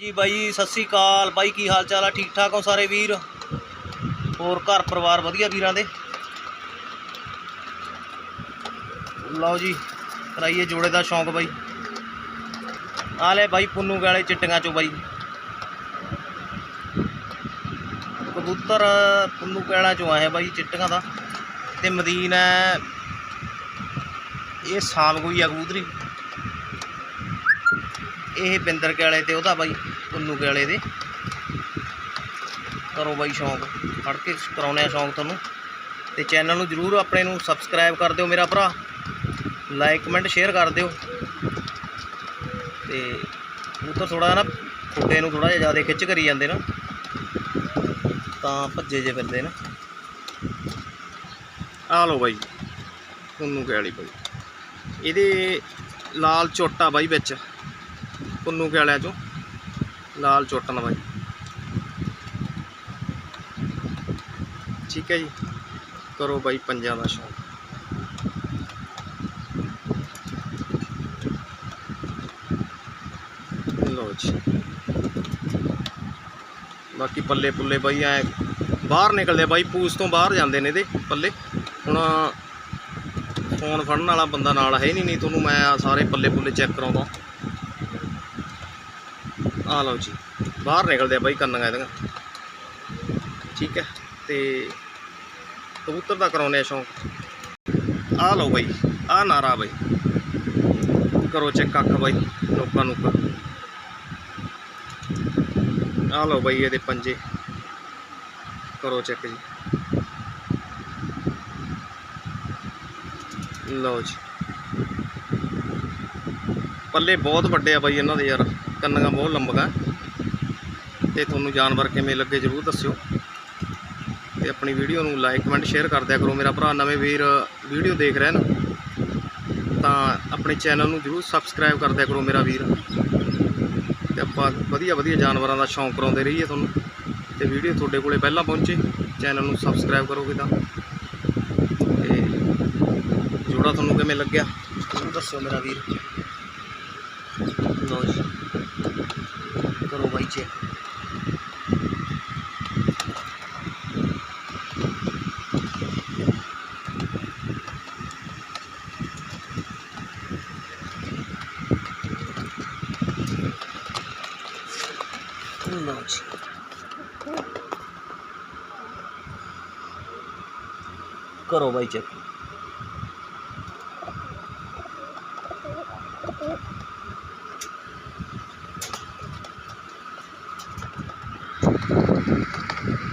ਜੀ ਬਾਈ, ਸਤਿ ਸ੍ਰੀ ਅਕਾਲ। ਬਾਈ, ਕੀ ਹਾਲ ਚਾਲ ਆ? ਠੀਕ ਠਾਕ ਹੋ ਸਾਰੇ ਵੀਰ? ਹੋਰ ਘਰ ਪਰਿਵਾਰ ਵਧੀਆ ਵੀਰਾਂ ਦੇ? ਲਓ ਜੀ, ਕਰਾਈਏ ਜੋੜੇ ਦਾ ਸ਼ੌਂਕ ਬਾਈ। ਆ ਲੈ ਬਾਈ, ਪੁੰਨੂ ਵਾਲੇ ਚਿੱਟੀਆਂ ਚੋਂ ਬਾਈ। ਕਬੂਤਰ ਪੁੰਨੂ ਕੈਲਾ ਚੋਂ ਆਇਆ ਬਾਈ ਚਿੱਟੀਆਂ ਦਾ। ਤੇ ਮਦੀਨਾ ਇਹ ਸਾਮਗੋਈ ਆ ਕਬੂਤਰੀ। ਇਹ ਬਿੰਦਰ ਕੇ ਵਾਲੇ ਤੇ, ਉਹਦਾ ਬਾਈ ਪੁੰਨੂ ਕੇ ਵਾਲੇ ਦੇ। ਕਰੋ ਬਾਈ ਸ਼ੌਂਕ, ਫੜ ਕੇ ਕਰਾਉਣੇ ਆ ਸ਼ੌਂਕ ਤੁਹਾਨੂੰ। ਤੇ ਚੈਨਲ ਨੂੰ ਜਰੂਰ ਆਪਣੇ ਨੂੰ ਸਬਸਕ੍ਰਾਈਬ ਕਰ ਦਿਓ ਮੇਰਾ ਭਰਾ। ਲਾਈਕ, ਕਮੈਂਟ, ਸ਼ੇਅਰ ਕਰ ਦਿਓ। ਤੇ ਉਹ ਤਾਂ ਥੋੜਾ ਨਾ ਫੁੱਟੇ ਨੂੰ ਥੋੜਾ ਜਿਹਾ ਜ਼ਿਆਦਾ ਖਿੱਚ ਕਰੀ ਜਾਂਦੇ ਨਾ। ਤਾਂ ਭੱਜੇ ਜੇ ਫਿਰਦੇ ਨਾ। ਆ ਲਓ ਬਾਈ, ਪੁੰਨੂ ਕੇ ਵਾਲੀ ਬਾਈ। ਇਹਦੇ ਲਾਲ ਚੋਟਾ ਬਾਈ ਵਿੱਚ। ਪੁੰਨੂ ਕੇ ਵਾਲਿਆਂ ਚੋਂ। ਲਾਲ ਚੋਟਨ ਬਾਈ। ਠੀਕ ਹੈ ਜੀ। ਕਰੋ ਬਾਈ ਪੰਜਾਂ ਦਾ ਸ਼ੌਂਕ। ਲਓ ਜੀ। ਬਾਕੀ ਪੱਲੇ ਪੁੱਲੇ ਬਾਈ ਐ ਬਾਹਰ ਨਿਕਲਦੇ ਬਾਈ, ਪੂਸ ਤੋਂ ਬਾਹਰ ਜਾਂਦੇ ਨੇ ਇਹਦੇ ਪੱਲੇ। ਹੁਣ ਫੋਨ ਫੜਨ ਵਾਲਾ ਬੰਦਾ ਨਾਲ ਹੈ ਨਹੀਂ ਨਹੀਂ ਤੁਹਾਨੂੰ ਮੈਂ ਸਾਰੇ ਪੱਲੇ ਪੁੱਲੇ ਚੈੱਕ ਕਰਾਉਂਦਾ। ਆ ਲਓ ਜੀ, ਬਾਹਰ ਨਿਕਲਦੇ ਆ ਬਾਈ ਕੰਨਾਂ ਇਹਦੀਆਂ। ਠੀਕ ਹੈ, ਤੇ ਕਬੂਤਰ ਦਾ ਕਰਾਉਨੇ ਆ ਸ਼ੌਂਕ। ਆ ਲਓ ਬਾਈ ਆ ਨਾਰਾ ਬਾਈ। ਕਰੋ ਚੈੱਕ ਅੱਖ ਬਾਈ ਲੋਕਾਂ ਨੂੰ ਆ ਲਓ ਬਾਈ ਇਹਦੇ ਪੰਜੇ। ਕਰੋ ਚੈੱਕ ਜੀ। ਲਓ ਜੀ। ਪੱਲੇ ਬਹੁਤ ਵੱਡੇ ਆ ਬਾਈ ਇਹਨਾਂ ਦੇ ਯਾਰ, ਕੰਨਾਂ ਬਹੁਤ ਲੰਬਾ ਤੇ ਤੁਹਾਨੂੰ ਜਾਨਵਰ ਕਿਵੇਂ ਲੱਗੇ ਜਰੂਰ ਦੱਸਿਓ। ਤੇ ਆਪਣੀ ਵੀਡੀਓ ਨੂੰ ਲਾਈਕ ਕਮੈਂਟ ਸ਼ੇਅਰ ਕਰ ਦਿਆ ਕਰੋ ਮੇਰਾ ਭਰਾ, ਨਵੇਂ ਵੀਰ ਵੀਡੀਓ ਦੇਖ ਰਹੇ ਨੇ। ਤਾਂ ਆਪਣੇ ਚੈਨਲ ਨੂੰ ਜਰੂਰ ਸਬਸਕ੍ਰਾਈਬ ਕਰ ਦਿਆ ਕਰੋ ਮੇਰਾ ਵੀਰ। ਤੇ ਆਪਾਂ ਵਧੀਆ ਵਧੀਆ ਜਾਨਵਰਾਂ ਦਾ ਸ਼ੌਂਕ ਕਰਾਉਂਦੇ ਰਹੀਏ ਤੁਹਾਨੂੰ। ਤੇ ਵੀਡੀਓ ਤੁਹਾਡੇ ਕੋਲੇ ਪਹਿਲਾਂ ਪਹੁੰਚੇ ਚੈਨਲ ਨੂੰ ਸਬਸਕ੍ਰਾਈਬ ਕਰੋਗੇ ਤਾਂ। ਤੇ ਜੋੜਾ ਤੁਹਾਨੂੰ ਕਿਵੇਂ ਲੱਗਿਆ ਜ਼ਰੂਰ ਦੱਸਿਓ ਮੇਰਾ ਵੀਰ। ਲਓ ਜੀ ਕਰੋ ਬਾਈ ਚੈੱਕ ਲਓ